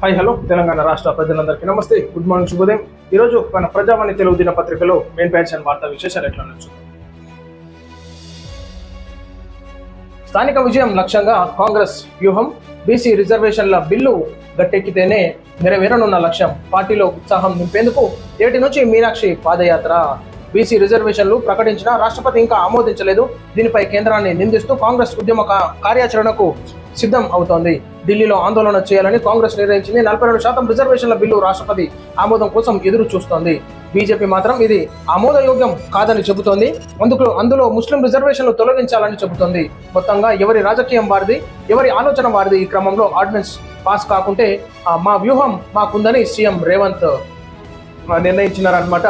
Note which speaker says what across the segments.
Speaker 1: Hi hello Telangana రాష్ట్ర ప్రజలందరికీ నమస్తే. గుడ్ మార్నింగ్ శుభోదయం. ఈరోజు మన ప్రజావాణి తెలుగు దినపత్రికలో మెయిన్ ప్యాన్స్ అండ్ వార్తా విశేషాలు ఎట్లా ఉండొచ్చు స్థానిక విజయం లక్ష్యంగా కాంగ్రెస్ వ్యూహం బీసీ రిజర్వేషన్ల బిల్లు గట్టెక్కితేనే నెరవేరనున్న లక్ష్యం. పార్టీలో ఉత్సాహం నింపేందుకు ఏటి నుంచి మీనాక్షి పాదయాత్ర? బీసీ రిజర్వేషన్లు ప్రకటించిన రాష్ట్రపతి ఇంకా ఆమోదించలేదు. దీనిపై కేంద్రాన్ని నిందిస్తూ కాంగ్రెస్ ఉద్యమ కార్యాచరణకు సిద్ధం అవుతోంది. ఢిల్లీలో ఆందోళన చేయాలని కాంగ్రెస్ నిర్ణయించింది. నలభై రెండు శాతం రిజర్వేషన్ల బిల్లు రాష్ట్రపతి ఆమోదం కోసం ఎదురు చూస్తోంది. బీజేపీ మాత్రం ఇది ఆమోదయోగ్యం కాదని చెబుతోంది. అందుకు అందులో ముస్లిం రిజర్వేషన్లు తొలగించాలని చెబుతోంది. మొత్తంగా ఎవరి రాజకీయం వారిది ఎవరి ఆలోచన వారిది ఈ క్రమంలో ఆర్డినెన్స్ పాస్ కాకుంటే మా వ్యూహం మాకుందని సీఎం రేవంత్ నిర్ణయించినారనమాట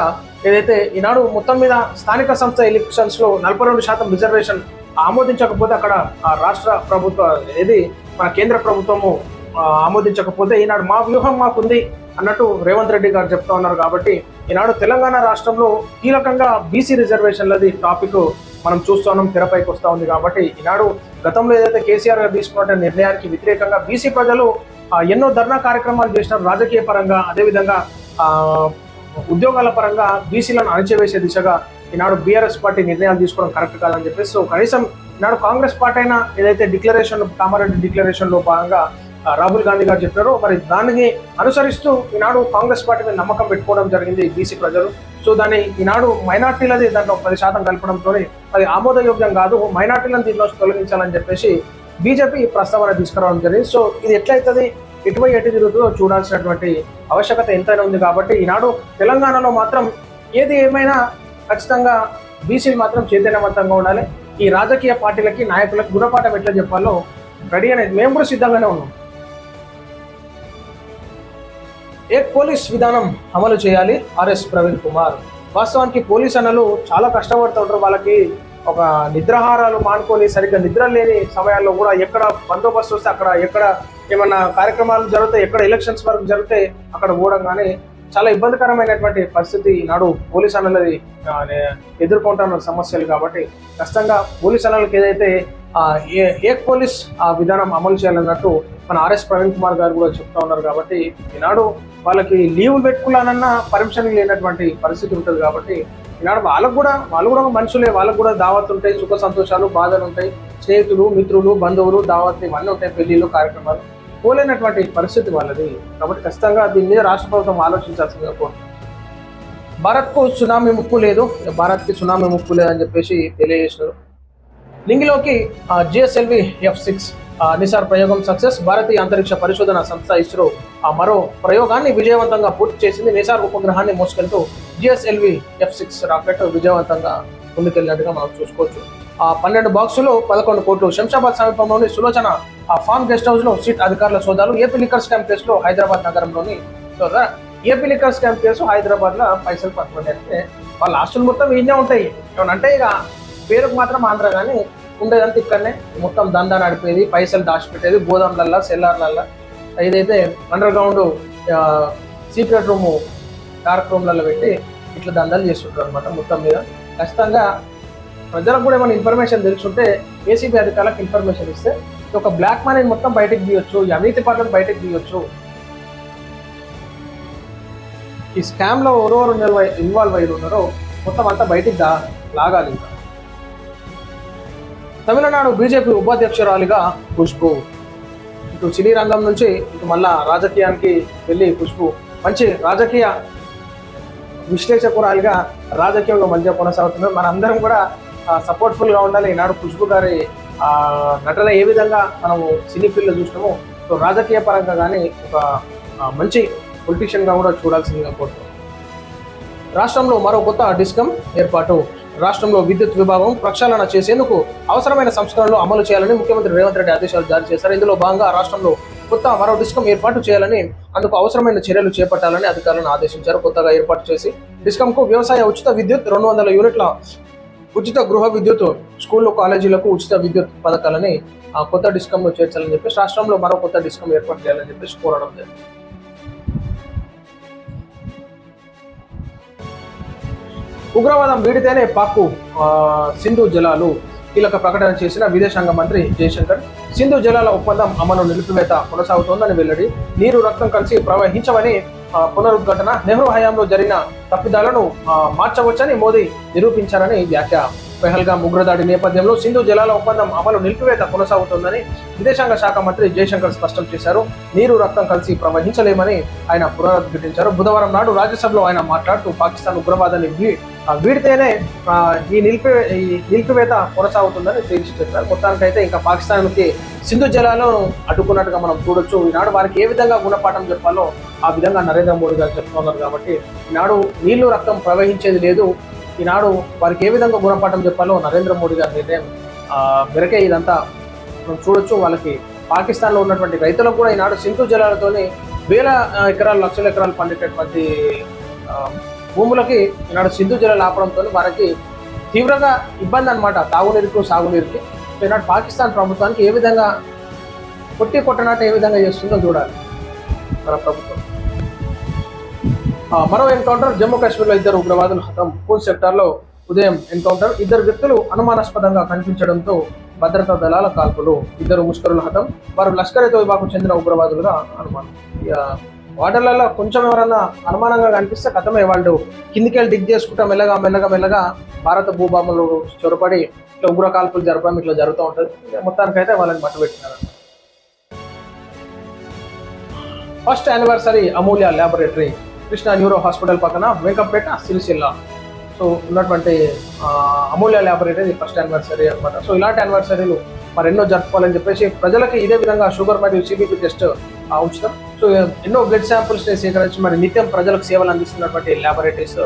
Speaker 1: ఏదైతే ఈనాడు మొత్తం మీద స్థానిక సంస్థ ఎలక్షన్స్లో నలభై రెండు శాతం రిజర్వేషన్ ఆమోదించకపోతే అక్కడ ఆ రాష్ట్ర ప్రభుత్వ ఏది మన కేంద్ర ప్రభుత్వము ఆమోదించకపోతే ఈనాడు మా వ్యూహం మాకుంది అన్నట్టు రేవంత్ రెడ్డి గారు చెప్తా ఉన్నారు కాబట్టి ఈనాడు తెలంగాణ రాష్ట్రంలో కీలకంగా బీసీ రిజర్వేషన్లది టాపిక్ మనం చూస్తున్నాం తెరపైకి వస్తూ ఉంది కాబట్టి ఈనాడు గతంలో ఏదైతే కేసీఆర్ గారు తీసుకున్న నిర్ణయానికి వ్యతిరేకంగా బీసీ ప్రజలు ఎన్నో ధర్నా కార్యక్రమాలు చేసినారు. రాజకీయ పరంగా అదేవిధంగా ఉద్యోగాల పరంగా బీసీలను అణచివేసే దిశగా ఈనాడు బీఆర్ఎస్ పార్టీ నిర్ణయాలు తీసుకోవడం కరెక్ట్ కాదని చెప్పేసి సో కనీసం ఈనాడు కాంగ్రెస్ పార్టీ అయినా ఏదైతే డిక్లరేషన్ కామారెడ్డి డిక్లరేషన్లో భాగంగా రాహుల్ గాంధీ గారు చెప్పారో మరి దానిని అనుసరిస్తూ ఈనాడు కాంగ్రెస్ పార్టీ మీద నమ్మకం పెట్టుకోవడం జరిగింది బీసీ ప్రజలు. సో దాన్ని ఈనాడు మైనార్టీలది దాంట్లో పది శాతం కలపడంతో అది ఆమోదయోగ్యం కాదు మైనార్టీలను దీనిలో తొలగించాలని చెప్పేసి బీజేపీ ఈ ప్రస్తావన తీసుకురావడం జరిగింది. సో ఇది ఎట్లయితుంది? ఎటువై ఎటు తిరుగుతుందో చూడాల్సినటువంటి ఆవశ్యకత ఎంతైనా ఉంది కాబట్టి ఈనాడు తెలంగాణలో మాత్రం ఏది ఏమైనా ఖచ్చితంగా బీసీలు మాత్రం చైతన్యవంతంగా ఉండాలి. ఈ రాజకీయ పార్టీలకి నాయకులకు గుణపాఠం ఎట్లా చెప్పాలో రెడీ అనేది మేము కూడా సిద్ధంగానే ఉన్నాం. ఏక్ పోలీస్ విధానం అమలు చేయాలి? ఆర్ఎస్ ప్రవీణ్ కుమార్. వాస్తవానికి పోలీస్ అన్నలు చాలా కష్టపడుతుంటారు వాళ్ళకి ఒక నిద్రాహారాలు మానుకొని సరిగ్గా నిద్ర లేని సమయాల్లో కూడా ఎక్కడ బందోబస్తు వస్తే అక్కడ ఎక్కడ ఏమన్నా కార్యక్రమాలు జరుగుతాయి ఎక్కడ ఎలక్షన్స్ వరకు జరిగితే అక్కడ పోవడం కానీ చాలా ఇబ్బందికరమైనటువంటి పరిస్థితి నాడు పోలీస్ అన్నది ఎదుర్కొంటున్న సమస్యలు కాబట్టి ఖచ్చితంగా పోలీస్ అన్నలకు ఏదైతే ఏ- పోలీస్ ఆ విధానం అమలు చేయాలన్నట్టు మన ఆర్ఎస్ ప్రవీణ్ కుమార్ గారు కూడా చెప్తా ఉన్నారు కాబట్టి ఈనాడు వాళ్ళకి లీవులు పెట్టుకున్నానన్నా పర్మిషన్ లేనటువంటి పరిస్థితి ఉంటుంది కాబట్టి ఈనాడు వాళ్ళకు కూడా వాళ్ళు కూడా మనుషులే వాళ్ళకు కూడా దావత్ ఉంటాయి సుఖ సంతోషాలు బాధలు ఉంటాయి స్నేహితులు మిత్రులు బంధువులు దావత్ ఇవన్నీ ఉంటాయి పెళ్ళిళ్ళు కార్యక్రమాలు. పోలేనటువంటి పరిస్థితి వాళ్ళది. కాబట్టి ఖచ్చితంగా దీని మీద రాష్ట్ర ప్రభుత్వం ఆలోచించాల్సిందిగా కోరుతుంది భారత్కు సునామీ ముప్పు లేదు. భారత్కి సునామీ ముప్పు లేదని చెప్పేసి తెలియజేసినారు లింగిలోకి జిఎస్ఎల్వి ఎఫ్ సిక్స్ నిసార్ ప్రయోగం సక్సెస్. భారతీయ అంతరిక్ష పరిశోధన సంస్థ ఇస్రో ఆ మరో ప్రయోగాన్ని విజయవంతంగా పూర్తి చేసింది. నిసార్ ఉపగ్రహాన్ని మోసుకెళ్తూ జిఎస్ఎల్వి ఎఫ్ సిక్స్ రాకెట్ విజయవంతంగా ముందుకెళ్ళినట్టుగా మనం చూసుకోవచ్చు. ఆ పన్నెండు బాక్సులు పదకొండు కోట్లు. శంషాబాద్ సమీపంలోని సులోచన ఆ ఫార్మ్ గెస్ట్ హౌస్లో సీట్ అధికారుల సోదాలు. ఏపీ లిక్కర్ స్కామ్ కేసులో హైదరాబాద్ నగరంలోని ఏపీ లిక్కర్ స్కామ్ కేసు హైదరాబాద్లో పైసలు పట్టుకుంటే అంటే వాళ్ళ ఆస్తులు మొత్తం ఈయనే ఉంటాయి. ఏమన్నా అంటే ఇక పేరుకు మాత్రం ఆంధ్ర కానీ ఉండేదంతా ఇక్కడనే మొత్తం దందా నడిపేది పైసలు దాచిపెట్టేది గోదాంలల్లా సెల్లార్లల్లా. ఏదైతే underground secret room dark రూమ్లలో పెట్టి ఇట్లా దందాలు చేస్తుంటారు అనమాట మొత్తం మీద. ఖచ్చితంగా ప్రజలకు కూడా ఏమైనా ఇన్ఫర్మేషన్ తెలుసుంటే ఏసీబీ అధికారులకు ఇన్ఫర్మేషన్ ఇస్తే ఒక బ్లాక్ మనీని మొత్తం బయటకు తీయొచ్చు ఈ అవినీతి పనులను బయటకు తీయొచ్చు. ఈ స్కామ్లో ఎవరెవరు ఇన్వాల్వ్ అయ్యి ఉన్నారో మొత్తం అంతా బయటికి దా లాగాలి ఇంకా. తమిళనాడు బీజేపీ ఉపాధ్యక్షురాలిగా ఖుష్బు ఇటు సినీ రంగం నుంచి ఇటు మళ్ళా రాజకీయానికి వెళ్ళి ఖుష్బు మంచి రాజకీయ విశ్లేషకురాలుగా రాజకీయంలో మంచిగా కొనసాగుతున్నారు. మన అందరం కూడా సపోర్ట్ఫుల్గా ఉండాలి. ఈనాడు ఖుష్బు గారి నటన ఏ విధంగా మనము సినీ ఫీల్డ్లో చూసినామో సో రాజకీయ పరంగా కానీ ఒక మంచి పొలిటీషియన్గా కూడా చూడాల్సిందిగా కోరుతున్నాం. రాష్ట్రంలో మరో కొత్త డిస్కమ్ ఏర్పాటు. రాష్ట్రంలో విద్యుత్ విభాగం ప్రక్షాళన చేసేందుకు అవసరమైన సంస్కరణలు అమలు చేయాలని ముఖ్యమంత్రి రేవంత్ రెడ్డి ఆదేశాలు జారీ చేశారు. ఇందులో భాగంగా రాష్ట్రంలో కొత్త మరో డిస్కమ్ ఏర్పాటు చేయాలని అందుకు అవసరమైన చర్యలు చేపట్టాలని అధికారులను ఆదేశించారు. కొత్తగా ఏర్పాటు చేసి డిస్కమ్కు వ్యవసాయ ఉచిత విద్యుత్ రెండు వందల యూనిట్ల ఉచిత గృహ విద్యుత్ స్కూళ్ళు కాలేజీలకు ఉచిత విద్యుత్ పథకాలని ఆ కొత్త డిస్కమ్లో చేర్చాలని చెప్పేసి రాష్ట్రంలో మరో కొత్త డిస్కమ్ ఏర్పాటు చేయాలని చెప్పేసి కోరడం జరిగింది. ఉగ్రవాదం వీడితేనే పాక్కు సింధు జలాలు కీలక ప్రకటన చేసిన విదేశాంగ మంత్రి జయశంకర్ సింధు జలాల ఒప్పందం అమలు నిలిపివేత కొనసాగుతోందని వెల్లడి. నీరు రక్తం కలిసి ప్రవహించవని పునరుద్ఘటన నెహ్రూ హయాంలో జరిగిన తప్పిదాలను మార్చవచ్చని మోదీ నిరూపించారని వ్యాఖ్య. పెహల్గా ఉగ్రదాడి నేపథ్యంలో సింధు జలాల ఒప్పందం అమలు నిలిపివేత కొనసాగుతోందని విదేశాంగ శాఖ మంత్రి జయశంకర్ స్పష్టం చేశారు. నీరు రక్తం కలిసి ప్రవహించలేమని ఆయన పునరుద్ఘటించారు. బుధవారం నాడు రాజ్యసభలో ఆయన మాట్లాడుతూ పాకిస్తాన్ ఉగ్రవాదాన్ని వీడితేనే ఈ నిలిపి ఈ నిలిపివేత కొనసాగుతుందని తెలియజేస్తున్నారు చెప్పారు. మొత్తానికైతే ఇంకా పాకిస్తాన్కి సింధు జలాలను అడ్డుకున్నట్టుగా మనం చూడొచ్చు. ఈనాడు వారికి ఏ విధంగా గుణపాఠం చెప్పాలో ఆ విధంగా నరేంద్ర మోడీ గారు చెప్తున్నారు కాబట్టి ఈనాడు నీళ్ళు రక్తం ప్రవహించేది లేదు. ఈనాడు వారికి ఏ విధంగా గుణపాఠం చెప్పాలో నరేంద్ర మోడీ గారి నిర్ణయం మెరకే మేరకే ఇదంతా మనం చూడొచ్చు. వాళ్ళకి పాకిస్తాన్లో ఉన్నటువంటి రైతులకు కూడా ఈనాడు సింధు జలాలతోనే వేల ఎకరాలు లక్షల ఎకరాలు పండేటటువంటి భూములకి ఈనాడు సింధు జలాలు ఆపడంతో వారికి తీవ్రంగా ఇబ్బంది అనమాట తాగునీరుకు సాగునీరుకి. ఈనాడు పాకిస్తాన్ ప్రభుత్వానికి ఏ విధంగా కొట్టి కొట్టనాట ఏ విధంగా చేస్తుందో చూడాలి మన ప్రభుత్వం. మరో ఎన్కౌంటర్ జమ్మూ కాశ్మీర్లో ఇద్దరు ఉగ్రవాదులు హతం. పూల్ సెక్టార్లో ఉదయం ఎన్కౌంటర్ ఇద్దరు వ్యక్తులు అనుమానాస్పదంగా కనిపించడంతో భద్రతా దళాల కాల్పులు. ఇద్దరు ముష్కరులు హతం. వారు లష్కర్ ఏ తోయిబాకు చెందిన ఉగ్రవాదులుగా అనుమానం. వాటర్లలో కొంచెం ఎవరన్నా అనుమానంగా కనిపిస్తే కథమే వాళ్ళు. కిందికి వెళ్ళి డిగ్ చేసుకుంటా మెల్లగా మెల్లగా మెల్లగా భారత భూభాములు చొరపడి ఇట్లా ఉగ్ర కాల్పులు జరపడం ఇట్లా జరుగుతూ ఉంటుంది. మొత్తానికైతే వాళ్ళని మట్టుబెట్టినారు first anniversary Amulya laboratory Krishna neuro hospital పక్కన వెంకంపేట సిరిసిల్ల. సో ఉన్నటువంటి అమూల్య ల్యాబొరేటరీ ఫస్ట్ యానివర్సరీ అనమాట సో ఇలాంటి యానివర్సరీలు మరెన్నో జరుపుకోవాలని చెప్పేసి ప్రజలకి ఇదే విధంగా షుగర్ మరియు సిబిపి టెస్ట్ ఉంచుతాం. సో ఎన్నో బ్లడ్ శాంపుల్స్ సేకరించి మరి నిత్యం ప్రజలకు సేవలు అందిస్తున్నటువంటి ల్యాబొరేటరీస్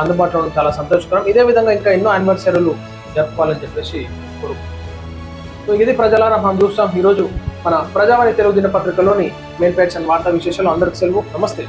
Speaker 1: అందుబాటులో ఉండడం చాలా సంతోషకరం. ఇదే విధంగా ఇంకా ఎన్నో యానివర్సరీలు జరుపుకోవాలని చెప్పేసి కోరుకుంటున్నాం. సో ఇది ప్రజలారా మనం చూస్తాం ఈరోజు మన ప్రజావాణి తెలుగు దినపత్రికలోని మెయిన్ పేట్స్ అండ్ వార్తా విశేషాలు. అందరికి సెలవు. నమస్తే.